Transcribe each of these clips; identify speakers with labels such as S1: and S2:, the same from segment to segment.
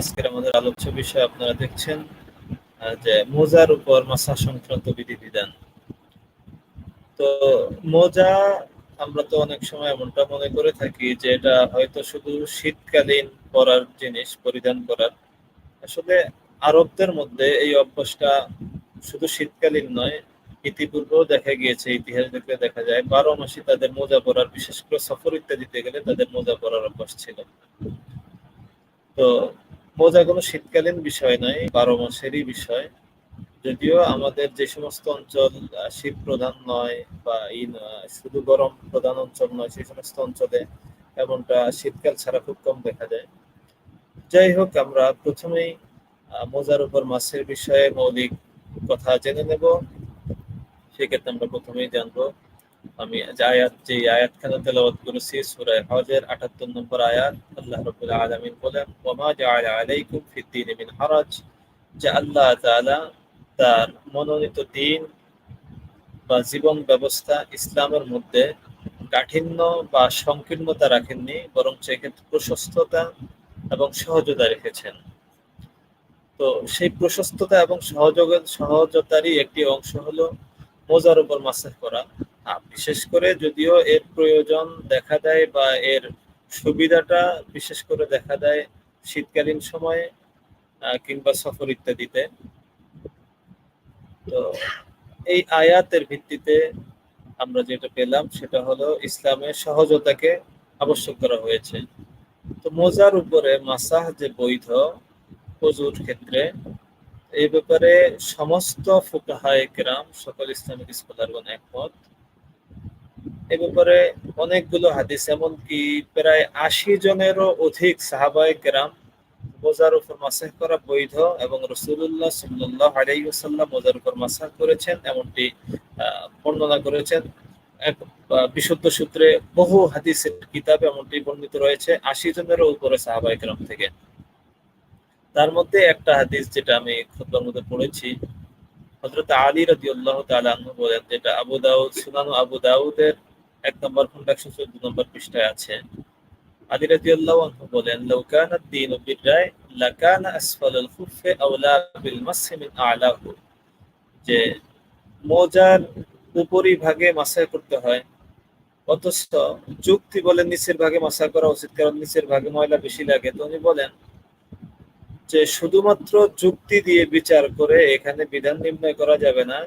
S1: আজকের আমাদের আলোচ্য বিষয় আপনারা দেখছেন যে মোজার উপর মাসা সংক্রান্ত বিধিবিধান তো মোজা আমরা তো অনেক সময় এমনটা মনে করে থাকি যে এটা হয়তো শুধু শীতকালীন পরার জিনিস, পরিধান করার। আসলে আরবদের মধ্যে এই অভ্যাসটা শুধু শীতকালীন নয়, ইতিপূর্বেও দেখা গিয়েছে, ইতিহাস দেখলে দেখা যায়, বারো মাসে তাদের মোজা পরার, বিশেষ করে সফর ইত্যাদিতে গেলে তাদের মোজা পরার অভ্যাস ছিল। তো মোজা কোনো শীতকালীন বিষয় নয় বারো মাসেরই বিষয়। যদিও আমাদের যে সমস্ত অঞ্চল শীত প্রধান নয় বা ই শুধু গরম প্রধান অঞ্চল নয়, সেই সমস্ত অঞ্চলে এমনটা শীতকাল ছাড়া খুব কম দেখা যায়। যাই হোক, আমরা প্রথমেই মোজার উপর মাছের বিষয়ে মৌলিক কথা জেনে নেব। সেক্ষেত্রে আমরা প্রথমেই জানব আমি আয়াত, যে তেলাওয়াত করেছি হজের 78 নম্বর আয়াত, আল্লাহ বলেন আলাইকুম মিন যে আল্লাহ তার মনোনীত দিন বা জীবন ব্যবস্থা ইসলামের মধ্যে কাঠিন্য বা সংকীর্ণতা রাখেননি বরং সেক্ষেত্রে প্রশস্ততা এবং সহজতা রেখেছেন। তো সেই প্রশস্ততা এবং সহযোগ, সহজতারই একটি অংশ হলো মোজার উপর মাসাজ করা। বিশেষ করে যদিও এর প্রয়োজন দেখা দেয় বা এর সুবিধাটা বিশেষ করে দেখা দেয় শীতকালীন সময়ে কিংবা সফর ইত্যাদিতে। তো এই আয়াতের ভিত্তিতে আমরা যেটা পেলাম সেটা হলো ইসলামের সহজতাকে আবশ্যক করা হয়েছে। তো মোজার উপরে মাসাহ যে বৈধ অজুর ক্ষেত্রে, এই ব্যাপারে সমস্ত ফুকাহায়ে কেরাম সকল ইসলামিক স্কলারগণ একমত। এ ব্যাপারে অনেকগুলো হাদিস, এমনকি প্রায় আশি জনেরও অধিক সাহাবায়ে কেরাম মোজার উপর মাসাহ করা বৈধ এবং রসুল্লাহ সাল্লাহ আলাইসাল্লাম মোজার উপর মাসাহ করেছেন, এমনটি বর্ণনা করেছেন। এক বিশুদ্ধ সূত্রে বহু হাদিসের কিতাব এমনটি বর্ণিত রয়েছে আশি জনেরও উপরে সাহাবায়ে কেরাম থেকে। তার মধ্যে একটা হাদিস যেটা আমি খুতবার মধ্যে পড়েছি, হযরত আলী রাদিয়াল্লাহু তাআলা আনহু বলেন, যেটা আবু দাউদ, সুনান আবু দাউদের এক নম্বর খন্ড একশো চোদ্দ নম্বর পৃষ্ঠায় আছে। বলেন লাকানা উপরিভাগে মাসা করতে হয়। অথচ যুক্তি বলে নিচের ভাগে মাসা করা উচিত, কারণ নিচের ভাগে ময়লা বেশি লাগে। তো উনি বলেন যে, শুধুমাত্র যুক্তি দিয়ে বিচার করে এখানে বিধান নির্ণয় করা যাবে না,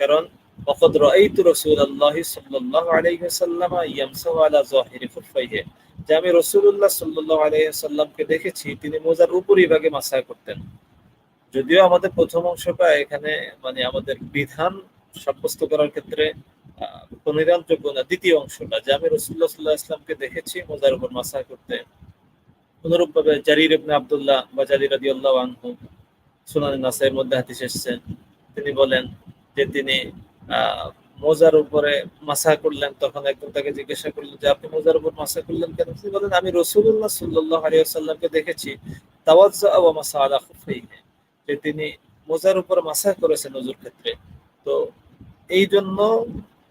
S1: কারণ وقد رأيت رسول الله صلى الله عليه وسلم يمسح على ظاهر خفيه যে আমি রসুল্লাহ সাল্লাহ আলাইসাল্লামকে দেখেছি তিনি মোজার উপরিভাগে মাসা করতেন যদিও আমাদের প্রথম অংশটা এখানে মানে আমাদের বিধান সাব্যস্ত করার ক্ষেত্রে আহ, প্রণিধানযোগ্য না দ্বিতীয় অংশটা যে আমি রসুল্লাহ সাল্লাহ ইসলামকে দেখেছি মোজার উপর মাসা করতে অনুরূপ ভাবে জারির ইবনে আব্দুল্লাহ বা জারির রাদিয়াল্লাহু আনহু সুনান নাসাইয়ের মধ্যে হাদিস এসেছে তিনি বলেন যে তিনি আহ, মোজার উপরে মাসা করলেন, তখন একদম তাকে জিজ্ঞাসা করলেন যে, আপনি মোজার উপর মাসা করলেন কেন? তিনি বলেন আমি রসুল্লাহ আলাইহি ওয়াসাল্লামকে দেখেছি খুফাইহি, যে তিনি মোজার উপর মাসা করেছেন ওজুর ক্ষেত্রে। তো এই জন্য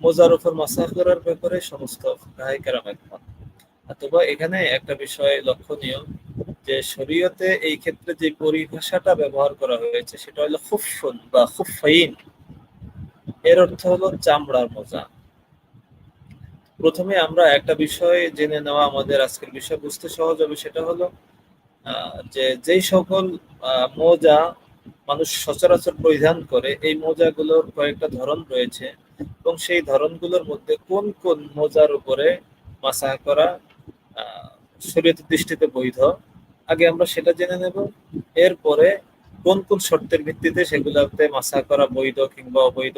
S1: মোজার উপর মাসা করার ব্যাপারে সমস্ত কেরাম একমত। অথবা এখানে একটা বিষয় লক্ষণীয়, যে শরীয়তে এই ক্ষেত্রে যে পরিভাষাটা ব্যবহার করা হয়েছে, সেটা হলো খুফুন বা খুফাইন এর অর্থ হলো চামড়ার মোজা। প্রথমে আমরা একটা বিষয় জেনে নেওয়া আমাদের আজকের বিষয় বুঝতে সহজ হবে সেটা হলো যে যেই সকল মোজা মানুষ সচরাচর পরিধান করে এই মোজাগুলোর কয়েকটা ধরন রয়েছে এবং সেই ধরনগুলোর মধ্যে কোন কোন মোজার উপরে মাসাহ করা আহ, শরীয়তের দৃষ্টিতে বৈধ আগে আমরা সেটা জেনে নেব। এরপরে কোন কোন শর্তের ভিত্তিতে সেগুলোতে মাসা করা বৈধ কিংবা অবৈধ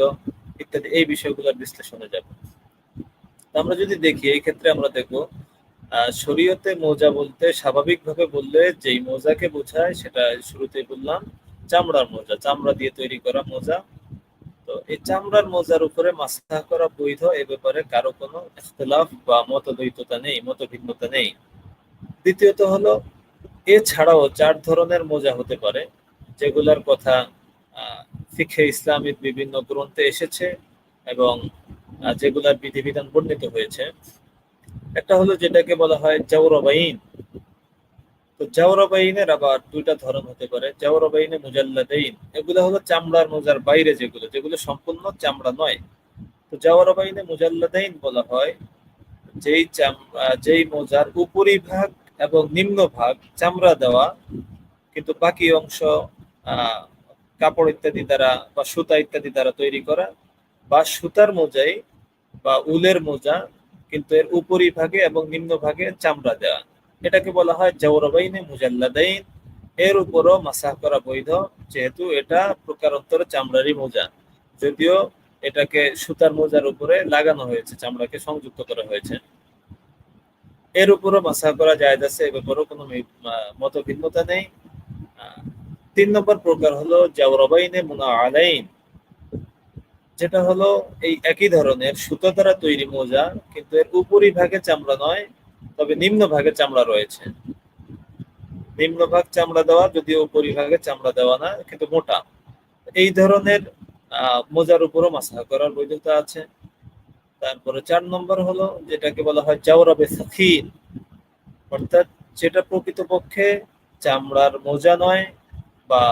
S1: ইত্যাদি, এই বিষয়গুলোর বিশ্লেষণে যাব। আমরা যদি দেখি, এই ক্ষেত্রে আমরা দেখব শরীয়তে মোজা বলতে স্বাভাবিকভাবে বললে যেই মোজাকে বোঝায় সেটা শুরুতেই বললাম, চামড়ার মোজা, চামড়া দিয়ে তৈরি করা মোজা। তো এই চামড়ার মোজার উপরে মাসা করা বৈধ এ ব্যাপারে কারও কোনো ইখতলাফ বা মতদ্বৈততা নেই, মতভিন্নতা নেই। দ্বিতীয়ত হলো, এছাড়াও চার ধরনের মোজা হতে পারে, যেগুলার কথা ফিখে ইসলামের বিভিন্ন গ্রন্থে এসেছে এবং যেগুলার বিধিবিধান বর্ণিত হয়েছে। একটা হলো যেটাকে বলা হয় জাউরবাইন তো তো জাওরাবাইনের আবার দুইটা ধরন হতে পারে। জাওরাবাইনে মুজাল্লাদাইন। এগুলো হলো চামড়ার মোজার বাইরে যেগুলো যেগুলো সম্পূর্ণ চামড়া নয়। তো জাওরাবাইনে মুজাল্লাদাইন বলা হয়, যেই চাম যেই মোজার উপরিভাগ এবং নিম্ন ভাগ চামড়া দেওয়া, কিন্তু বাকি অংশ কাপড় ইত্যাদি দ্বারা বা সুতা ইত্যাদি দ্বারা তৈরি করা বা সুতার মোজাই বা উলের মোজা, কিন্তু এর উপরিভাগে এবং নিম্ন ভাগে চামড়া দেওয়া। এটাকে বলা হয় জাওরাবাইনে মুজাল্লাদাইন। এর উপরও মাসাহ করা বৈধ, যেহেতু এটা প্রকারান্তর চামড়ারই মোজা। যদিও এটাকে সুতার মোজার উপরে লাগানো হয়েছে, চামড়াকে সংযুক্ত করা হয়েছে। এর উপরও মাসাহ করা যায় আছে, এ ব্যাপারেও কোনো মত ভিন্নতা নেই। তিন নম্বর প্রকার হলো জাওরাবাইনে মুনা আলাইন যেটা হলো এই একই ধরনের সুতো দ্বারা তৈরি মোজা, কিন্তু এর উপরিভাগে চামড়া নয়, তবে নিম্ন ভাগে চামড়া রয়েছে। নিম্ন ভাগ চামড়া দেওয়া যদিও উপরিভাগে চামড়া দেওয়া না, কিন্তু মোটা। এই ধরনের মোজার উপরও মাসা করার বৈধতা আছে। তারপরে চার নম্বর হলো, যেটাকে বলা হয় জাওরাবে সাকিল অর্থাৎ যেটা প্রকৃতপক্ষে চামড়ার মোজা নয় বা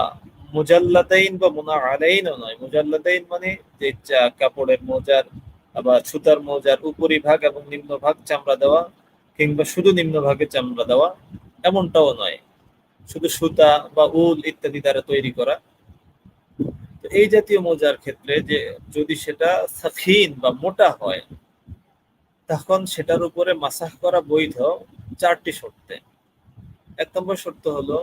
S1: মুজাল্লাদাইন বা মুনা আলাইনও নয়। মুজাল্লাদাইন মানে যে কাপড়ের মোজার বা সুতার মোজার উপরিভাগ এবং নিম্ন ভাগ চামড়া দেওয়া কিংবা শুধু নিম্ন ভাগে চামড়া দেওয়া এমনটাও নয়। শুধু সুতা বা উল ইত্যাদি দ্বারা তৈরি করা। তো এই জাতীয় মোজার ক্ষেত্রে যে যদি সেটা সাফিন বা মোটা হয়, তখন সেটার উপরে মাসাহ করা বৈধ চারটি শর্তে। এক নম্বর শর্ত হলো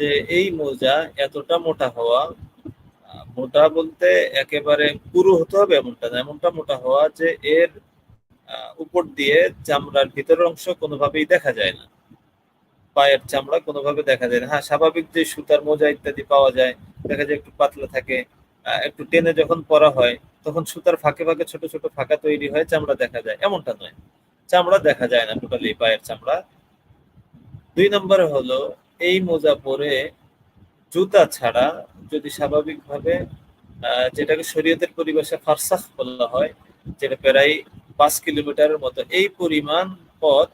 S1: যে এই মোজা এতটা মোটা হওয়া, মোটা বলতে একেবারে পুরো হতে হবে এমনটা না, এমনটা মোটা হওয়া যে এর উপর দিয়ে চামড়ার ভিতরের অংশ কোনোভাবেই দেখা যায় না। পায়ের চামড়া কোনোভাবে দেখা যায় না। হ্যাঁ স্বাভাবিক যে সুতার মোজা ইত্যাদি পাওয়া যায়, দেখা যায় একটু পাতলা থাকে একটু টেনে যখন পরা হয়, তখন সুতার ফাঁকে ফাঁকে ছোট ছোট ফাঁকা তৈরি হয় চামড়া দেখা যায়। এমনটা নয়। চামড়া দেখা যায় না টোটালি পায়ের চামড়া। দুই নম্বরে হলো এই মোজা পরে জুতা ছাড়া যদি স্বাভাবিকভাবে যেটাকে শরীয়তের পরিবেশে ফারসাখ বলা হয়, যেটা প্রায় পাঁচ কিলোমিটারের মতো, এই পরিমাণ পথ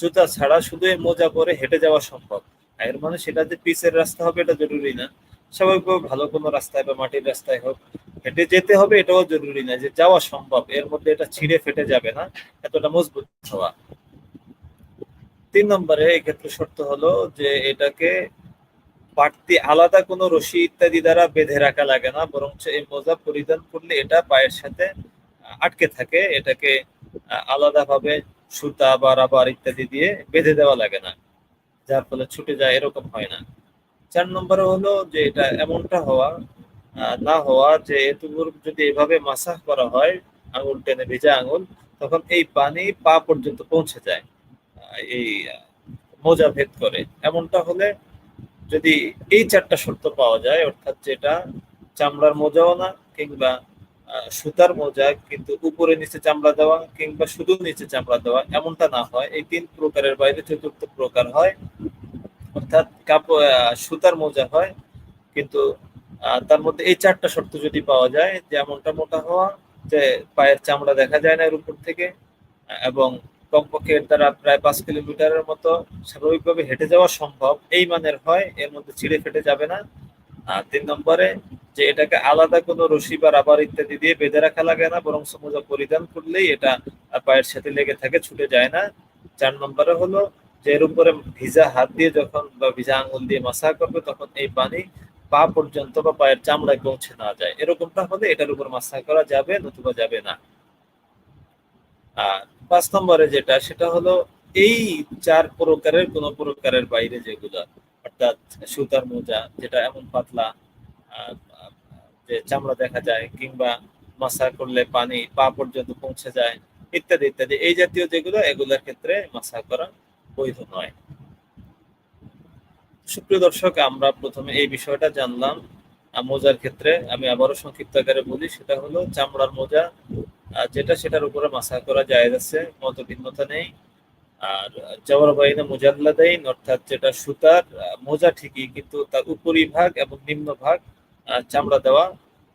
S1: জুতা ছাড়া শুধু এই মোজা পরে হেঁটে যাওয়া সম্ভব। এর মানে সেটা যে পিচের রাস্তা হবে এটা জরুরি না। স্বাভাবিকভাবে ভালো কোনো রাস্তায় বা মাটির রাস্তায় হোক, হেঁটে যেতে হবে এটাও জরুরি না যে যাওয়া সম্ভব। এর মধ্যে এটা ছিঁড়ে ফেটে যাবে না, এতটা মজবুত হওয়া। তিন নম্বরে এক্ষেত্রে শর্ত হলো যে এটাকে পাটতি আলাদা কোনো রশি ইত্যাদি দ্বারা বেঁধে রাখা লাগে না বরং এই মোজা পরিধান করলে এটা পায়ের সাথে আটকে থাকে, এটাকে আলাদাভাবে সুতা বা রাবার ইত্যাদি দিয়ে বেঁধে দেওয়া লাগে না, যার ফলে ছুটে যায়, এরকম হয় না। চার নম্বরে হলো যে এটা এমনটা হওয়া না হওয়া যে এতদূর যদি এভাবে মাসাহ করা হয়, আঙুল টেনে ভেজা আঙুল, তখন এই পানি পা পর্যন্ত পৌঁছে যায়। এই মোজা ভেদ করে। এমনটা হলে যদি এই চারটা শর্ত পাওয়া যায়, অর্থাৎ যেটা চামড়ার মোজাও না, কিংবা সুতার মোজা, কিন্তু উপরে নিচে চামড়া দেওয়া, কিংবা শুধু নিচে চামড়া দেওয়া, এমনটা না হয়। এই তিন প্রকারের বাইরে চতুর্থ প্রকার হয়। অর্থাৎ কাপড় সুতার মোজা হয়, কিন্তু তার মধ্যে এই চারটা শর্ত যদি পাওয়া যায়, যে এমনটা মোটা হওয়া, যে পায়ের চামড়া দেখা যায় না এর উপর থেকে এবং কমপক্ষে এর দ্বারা প্রায় পাঁচ কিলোমিটারের মতো স্বাভাবিকভাবে হেঁটে যাওয়া সম্ভব। এই মানের হয়, এর মধ্যে ছিঁড়ে ফেটে যাবে না। আর তিন নম্বরে যে এটাকে আলাদা কোনো রশি বা রাবার ইত্যাদি দিয়ে বেঁধে রাখা লাগে না বরং সমুজা পরিধান করলেই এটা পায়ের সাথে লেগে থাকে, ছুটে যায় না। চার নম্বরে হলো যে এর উপরে ভিজা হাত দিয়ে যখন বা ভিজা আঙুল দিয়ে মাসা করবে, তখন এই পানি পা পর্যন্ত বা পায়ের চামড়ায় পৌঁছে না যায়। এরকমটা হলে এটার উপর মাসা করা যাবে, নতুবা যাবে না। আর পাঁচ নম্বরে যেটা, সেটা হলো এই চার প্রকারের কোন প্রকারের বাইরে যেগুলো, অর্থাৎ সুতার মোজা, যেটা এমন পাতলা যে চামড়া দেখা যায়, কিংবা মাসা করলে পানি, পা পর্যন্ত পৌঁছে যায়, ইত্যাদি ইত্যাদি। এই জাতীয় যেগুলো, এগুলোর ক্ষেত্রে মাসা করা বৈধ নয়। সুপ্রিয় দর্শক, আমরা প্রথমে এই বিষয়টা জানলাম। মোজার ক্ষেত্রে আমি আবারও সংক্ষিপ্ত আকারে বলি, সেটা হলো চামড়ার মোজা যেটা সেটার উপরে মাসা করা যায় আছে মত ভিন্নতা নেই। আর জবর বাইনে মুজাল্লাদাইন অর্থাৎ যেটা সুতার মোজা ঠিকই, কিন্তু তার উপরিভাগ এবং নিম্ন ভাগ চামড়া দেওয়া,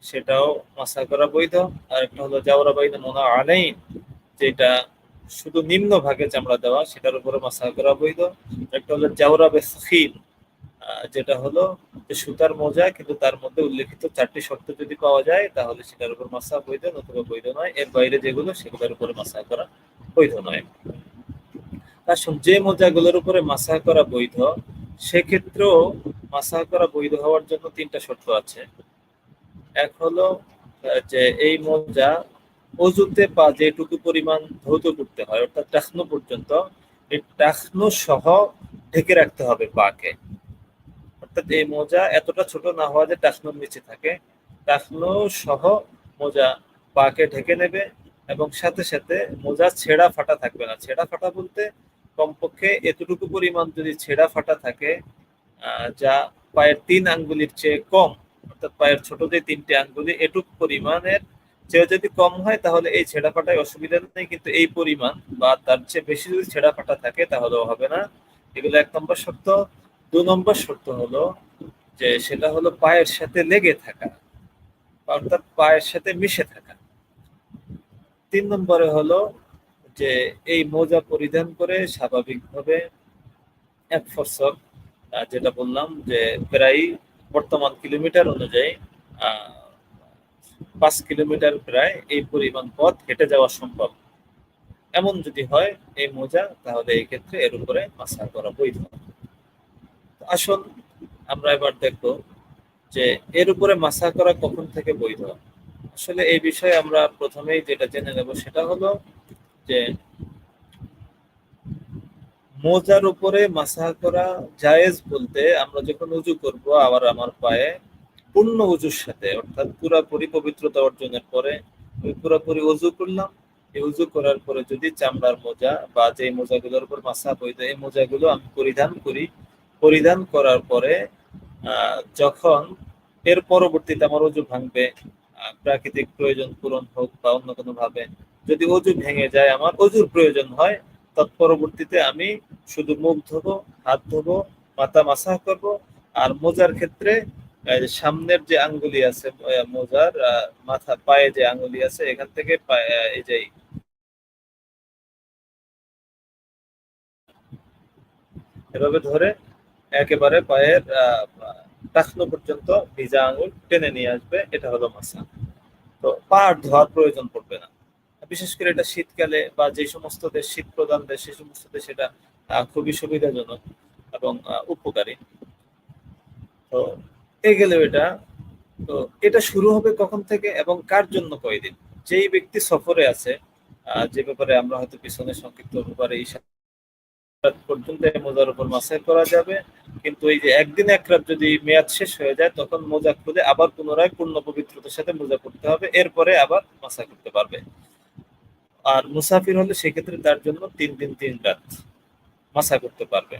S1: সেটাও মাসা করা বৈধ। আর একটা হলো জাওরা বাইনে মোনা আলাইন, যেটা শুধু নিম্ন ভাগে চামড়া দেওয়া, সেটার উপরে মাসা করা বৈধ। একটা হলো জাওরা বেসখিল যেটা হলো যে সুতার মোজা, কিন্তু তার মধ্যে উল্লেখিত চারটি শর্ত যদি পাওয়া যায়, তাহলে সেটার উপর মাসা বৈধ নতুবা বৈধ নয়। এর বাইরে যেগুলো, সেগুলোর উপরে মাসা করা বৈধ নয়। আসুন, যে মোজাগুলোর উপরে মাসা করা বৈধ, সেক্ষেত্রেও মাসা করা বৈধ হওয়ার জন্য তিনটা শর্ত আছে। এক হলো যে এই মোজা অজুতে পা যেটুকু পরিমাণ ধৌত করতে হয়, অর্থাৎ টাকনো পর্যন্ত, এই টাকনো সহ ঢেকে রাখতে হবে পাকে। অর্থাৎ এই মোজা এতটা ছোট না হওয়া যে টাকনোর নিচে থাকে, টাকনো সহ মোজা পাকে ঢেকে নেবে এবং সাথে সাথে মোজা ছেঁড়া ফাটা থাকবে না। ছেঁড়া ফাটা বলতে কমপক্ষে এতটুকু পরিমাণ যদি ছেঁড়া ফাটা থাকে যা পায়ের তিন আঙ্গুলির চেয়ে কম, অর্থাৎ পায়ের ছোট যে তিনটে আঙ্গুলি, এটুক পরিমাণের চেয়ে যদি কম হয়, তাহলে এই ছেঁড়া ফাটায় অসুবিধা নেই, কিন্তু এই পরিমাণ বা তার চেয়ে বেশি যদি ছেঁড়া ফাটা থাকে, তাহলেও হবে না। এগুলো এক নম্বর শর্ত। দু নম্বর শর্ত হলো যে সেটা হলো পায়ের সাথে লেগে থাকা, অর্থাৎ পায়ের সাথে মিশে থাকা। তিন নম্বরে হলো যে এই মোজা পরিধান করে স্বাভাবিকভাবে এক ফসল যেটা বললাম যে প্রায় বর্তমান কিলোমিটার অনুযায়ী পাঁচ কিলোমিটার প্রায় এই পরিমাণ পথ হেঁটে যাওয়া সম্ভব। এমন যদি হয় এই মোজা, তাহলে এই ক্ষেত্রে এর উপরে মাসা করা বৈধ। আসুন, আমরা এবার দেখব যে এর উপরে মাসা করা কখন থেকে বৈধ। আসলে এই বিষয়ে আমরা প্রথমেই যেটা জেনে নেব সেটা হলো যে মোজার উপরে মাসা করা জায়েজ বলতে আমরা যখন উজু করব আবার আমার পায়ে পূর্ণ উজুর সাথে, অর্থাৎ পুরাপুরি পবিত্রতা অর্জনের পরে আমি পুরাপুরি উজু করলাম। এই উজু করার পরে যদি চামড়ার মোজা বা যে মোজাগুলোর উপর মাসা বৈধ, এই মোজাগুলো আমি পরিধান করি পরিধান করার পরে যখন এর পরবর্তীতে আমার অজু ভাঙবে প্রাকৃতিক প্রয়োজন পূরণ হোক বা অন্য কোনো ভাবে যদি অজু ভেঙে যায়, আমার অজুর প্রয়োজন হয়, তৎপরবর্তীতে আমি শুধু মুখ ধোবো, হাত ধোবো, মাথা মাসা করব, আর মোজার ক্ষেত্রে সামনের যে আঙ্গুলি আছে মোজার মাথা, পায়ে যে আঙ্গুলি আছে, এখান থেকে এই যে এভাবে ধরে একেবারে পায়ের টাকনো পর্যন্ত ভিজা আঙুল টেনে নিয়ে আসবে, এটা হলো মাসা। তো পা ধোয়ার প্রয়োজন পড়বে না। বিশেষ করে এটা শীতকালে বা যে সমস্ত দেশ, শীত প্রধান দেশ সেই সমস্ত দেশ এটা খুবই সুবিধাজনক এবং উপকারী। তো এ গেল এটা, তো এটা শুরু হবে কখন থেকে এবং কার জন্য কয়দিন? যেই ব্যক্তি সফরে আছে যে ব্যাপারে আমরা হয়তো পিছনে সংক্ষিপ্ত ব্যাপারে এই পর্যন্ত মোজার উপর মাসাই করা যাবে। কিন্তু এই যে একদিন এক রাত যদি মেয়াদ শেষ হয়ে যায়, তখন মোজা খুলে আবার পুনরায় পূর্ণ পবিত্রতার সাথে মোজা করতে হবে। এরপরে আবার মাসা করতে পারবে। আর মুসাফির হলে সেক্ষেত্রে তার জন্য তিন দিন, তিন রাত মাসা করতে পারবে।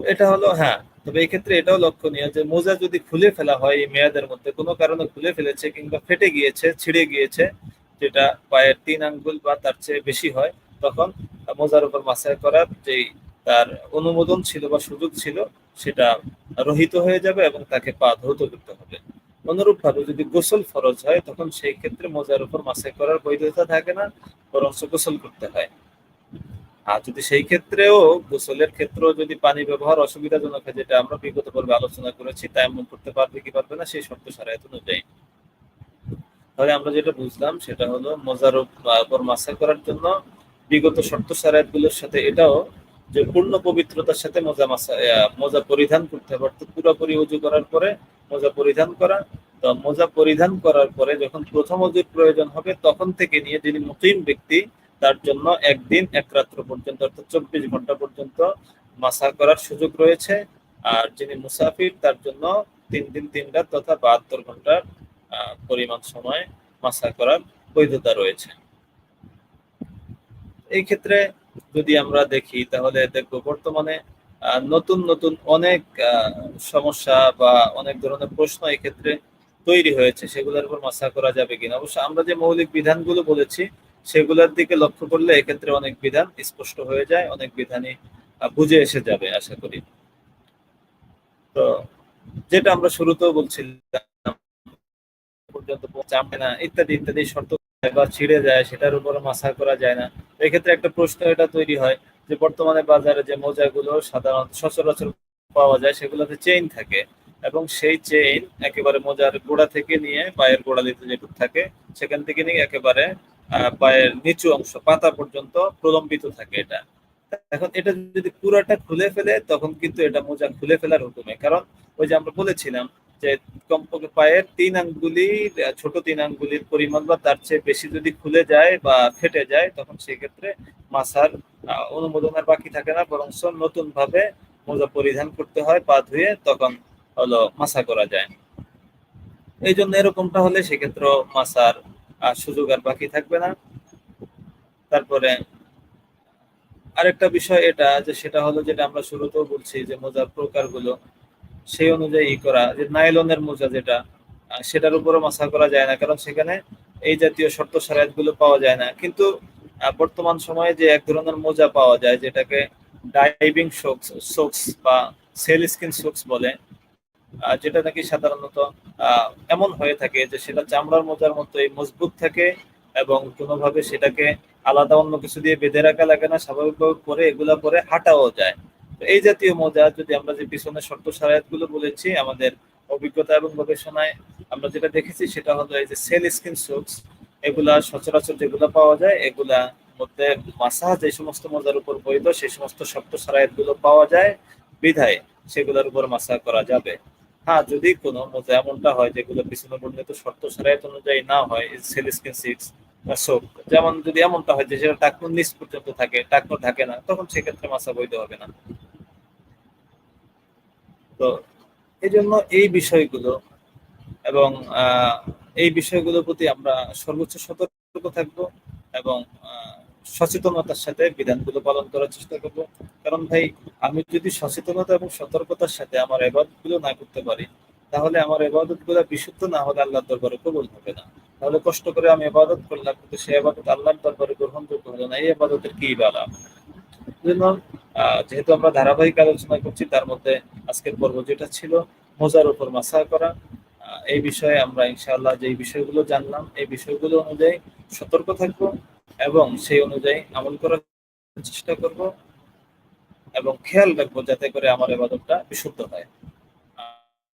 S1: এটা হলো হ্যাঁ তবে এই ক্ষেত্রে এটাও লক্ষণীয় যে মোজা যদি খুলে ফেলা হয় এই মেয়াদের মধ্যে, কোনো কারণে খুলে ফেলেছে কিংবা ফেটে গিয়েছে, ছিঁড়ে গিয়েছে, যেটা পায়ের তিন আঙ্গুল বা তার চেয়ে বেশি হয় তখন মোজার উপর মাসাই করার যেই তার অনুমোদন ছিল বা সুযোগ ছিল, সেটা রহিত হয়ে যাবে এবং তাকে পা ধৌত করতে হবে। অনুরূপ ভাবে যদি গোসল ফরজ হয়, তখন সেই ক্ষেত্রে মোজার উপর মাসাই করার বৈধতা থাকে না বরং গোসল করতে হয়। আর যদি সেই ক্ষেত্রেও গোসলের ক্ষেত্রেও যদি পানি ব্যবহার অসুবিধাজনক হয়, যেটা আমরা বিগত পর্বে আলোচনা করেছি তাই এমন করতে পারবে কি পারবে না, সেই শর্ত সারায়ত অনুযায়ী। তাহলে আমরা যেটা বুঝলাম, সেটা হলো মোজার উপর মাসাই করার জন্য বিগত শর্ত সারায়তগুলোর সাথে এটাও যে পূর্ণ পবিত্রতার সাথে মোজা মাসা মোজা পরিধান করতে হবে। অর্থাৎ পুরোপুরি উজু করার পরে মোজা পরিধান করা। তো মোজা পরিধান করার পরে যখন প্রথম অজুর প্রয়োজন হবে, তখন থেকে নিয়ে যিনি মুকিম ব্যক্তি, তার জন্য একদিন, এক রাত্র পর্যন্ত, অর্থাৎ চব্বিশ ঘণ্টা পর্যন্ত মাসা করার সুযোগ রয়েছে। আর যিনি মুসাফির, তার জন্য তিন দিন, তিন রাত তথা বাহাত্তর ঘণ্টার পরিমাণ সময় মাসা করার বৈধতা রয়েছে। এই ক্ষেত্রে যদি আমরা দেখি, তাহলে দেখব বর্তমানে নতুন নতুন অনেক সমস্যা বা অনেক ধরনের প্রশ্ন এই ক্ষেত্রে তৈরি হয়েছে। সেগুলোর উপর মাসা করা যাবে কিনা? অবশ্য আমরা যে মৌলিক বিধানগুলো বলেছি, সেগুলোর দিকে লক্ষ্য করলে এক্ষেত্রে অনেক বিধান স্পষ্ট হয়ে যায়, অনেক বিধানই বুঝে এসে যাবে, আশা করি। তো যেটা আমরা শুরুতেও বলছিলাম, পর্যন্ত পৌঁছাবে না, ইত্যাদি ইত্যাদি শর্ত বা ছিঁড়ে যায়, সেটার উপরে মাসা করা যায় না। এক্ষেত্রে একটা প্রশ্ন এটা তৈরি হয় যে, বর্তমানে বাজারে যে মোজাগুলো সাধারণত সচরাচর পাওয়া যায়, সেগুলোতে চেইন থাকে এবং সেই চেইন একেবারে মোজার গোড়া থেকে নিয়ে পায়ের গোড়া দিতে যেটুকু থাকে, সেখান থেকে নিয়ে একেবারে পায়ের নিচু অংশ, পাতা পর্যন্ত প্রলম্বিত থাকে এটা। এখন এটা যদি পুরাটা খুলে ফেলে, তখন কিন্তু এটা মোজা খুলে ফেলার হুকুমে কারণ ওই যে আমরা বলেছিলাম যে কমপক্ষে পায়ের তিন আঙ্গুলির ছোট তিন আঙ্গুলির পরিমাণ বা তার চেয়ে বেশি যদি খুলে যায় বা ফেটে যায়, তখন সেক্ষেত্রে মাসার অনুমোদনের বাকি থাকে না বরং নতুন ভাবে মোজা পরিধান করতে হয়, পা ধুয়ে তখন হলো মাসা করা যায়। এই জন্য এরকমটা হলে সেক্ষেত্রে মাসার সুযোগ আর বাকি থাকবে না। তারপরে আরেকটা বিষয় এটা যে সেটা হলো যেটা আমরা শুরুতেও বলছি যে মোজার প্রকারগুলো। সেই অনুযায়ী ই করা, যে নাইলনের মোজা যেটা সেটার উপরও মাসা করা যায় না, কারণ সেখানে এই জাতীয় শর্ত সারায়াতগুলো পাওয়া যায় না। কিন্তু বর্তমান সময়ে যে এক ধরনের মোজা পাওয়া যায়, যেটাকে ডাইভিং সোক্স বা সেল স্কিন সোক্স বলে যেটা নাকি সাধারণত এমন হয়ে থাকে যে সেটা চামড়ার মোজার মতোই মজবুত থাকে এবং কোনোভাবে সেটাকে আলাদা অন্য কিছু দিয়ে বেঁধে রাখা লাগে না, স্বাভাবিকভাবে পরে এগুলা পরে হাঁটাও যায়। এই জাতীয় মজা, যদি আমরা যে পিছনে শর্ত সারায়াতগুলো বলেছি, আমাদের অভিজ্ঞতা এবং গবেষণায় আমরা যেটা দেখেছি সেটা হলো এই যে সেল স্কিন সুটস, এগুলা সচরাচর যেগুলো পাওয়া যায়, এগুলা মধ্যে মাসা যে সমস্ত মজার উপর বৈধ, সেই সমস্ত শর্ত সারায়াতগুলো পাওয়া যায়, বিধায় সেগুলোর উপর মাসা করা যাবে। হ্যাঁ যদি কোনো মজা এমনটা হয় যেগুলো পিছনে বর্ণিত শর্ত সারায়াত অনুযায়ী না হয় সেল স্কিন সিক্স শোক যেমন যদি এমনটা হয় যে সেটা টাকনুর নিচ পর্যন্ত থাকে টাকনুর থাকে না, তখন সেক্ষেত্রে বৈধ হবে না। তো এই জন্য এই বিষয়গুলো এবং এই বিষয়গুলোর প্রতি আমরা সর্বোচ্চ সতর্ক থাকব এবং সচেতনতার সাথে বিধানগুলো পালন করার চেষ্টা করব। কারণ ভাই, আমি যদি সচেতনতা এবং সতর্কতার সাথে আমার এবাদতগুলো না করতে পারি তাহলে আমার এবাদতগুলো বিশুদ্ধ না হলে আল্লাহর দরবারে কবুল হবে না। তাহলে কষ্ট করে আমি এবাদত করলাম, কিন্তু সে এবাদত আল্লাহর দরবারে গ্রহণযোগ্য হলো না। এই এবাদতের কি বালা যেহেতু আমরা ধারাবাহিক আলোচনা করছি, তার মধ্যে আজকের পর্ব যেটা ছিল, মোজার উপর মাসা করা। এই বিষয়ে আমরা ইনশাআল্লাহ যে বিষয়গুলো জানলাম, এই বিষয়গুলো অনুযায়ী সতর্ক থাকব এবং সেই অনুযায়ী আমল করার চেষ্টা করব এবং খেয়াল রাখব যাতে করে আমার এবাদতটা বিশুদ্ধ হয়।